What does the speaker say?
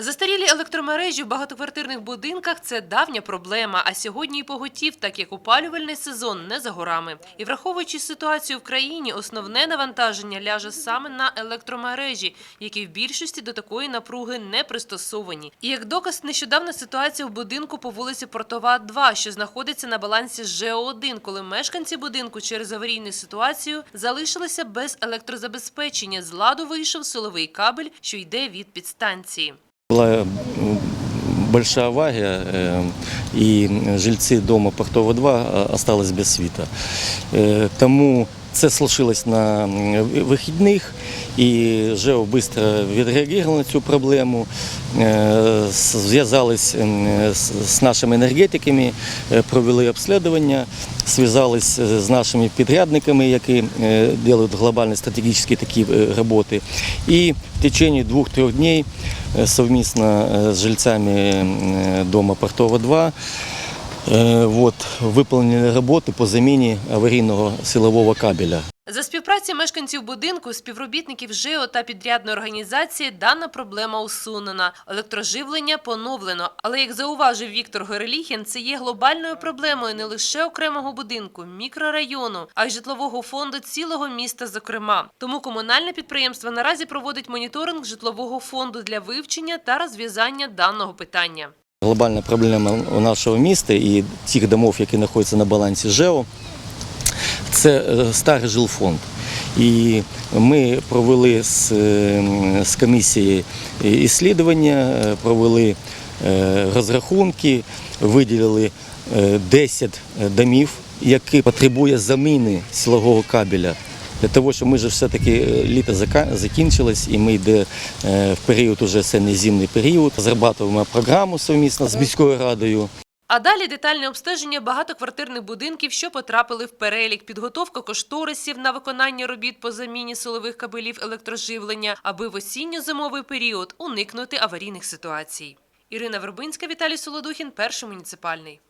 Застарілі електромережі в багатоквартирних будинках це давня проблема. А сьогодні і поготів, так як опалювальний сезон не за горами. І враховуючи ситуацію в країні, основне навантаження ляже саме на електромережі, які в більшості до такої напруги не пристосовані. І як доказ, нещодавна ситуація в будинку по вулиці Портова, 2, що знаходиться на балансі з ЖО-1, коли мешканці будинку через аварійну ситуацію залишилися без електрозабезпечення. З ладу вийшов силовий кабель, що йде від підстанції. Была м, большая авария, э, и жильцы дома Портова 2 э, осталось без світа. Е, Тому це случилось на м, вихідних, і ЖЕО швидко відреагувало на цю проблему, е, з- зв'язались м, з з нашими енергетиками, е, провели обслідування, зв'язались е, з нашими підрядниками, які е, роблять глобальні стратегічні такі е, роботи. І в течение двох-трьох днів е, совместно е, з жильцями е, дома Портова 2 е, вот, выполнены работы по заміні аварійного силового кабеля. За співпраці мешканців будинку, співробітників ЖЕО та підрядної організації дана проблема усунена. Електроживлення поновлено. Але, як зауважив Віктор Гореліхін, це є глобальною проблемою не лише окремого будинку, мікрорайону, а й житлового фонду цілого міста, зокрема. Тому комунальне підприємство наразі проводить моніторинг житлового фонду для вивчення та розв'язання даного питання. Глобальна проблема нашого міста і тих домов, які знаходяться на балансі ЖЕО, це е, старий жилфонд. І ми провели з, е, з комісією іслідування, е, провели розрахунки, виділили е, 10 домів, які потребує заміни силового кабеля. Для того, що ми ж все-таки е, літо закінчилось і ми йде е, в період уже осінньо-зимний період. Розробляємо програму совмісно з міською радою. А далі детальне обстеження багатоквартирних будинків, що потрапили в перелік, підготовка кошторисів на виконання робіт по заміні силових кабелів електроживлення, аби в осінньо-зимовий період уникнути аварійних ситуацій. Ірина Вербинська, Віталій Солодухін, перший муніципальний.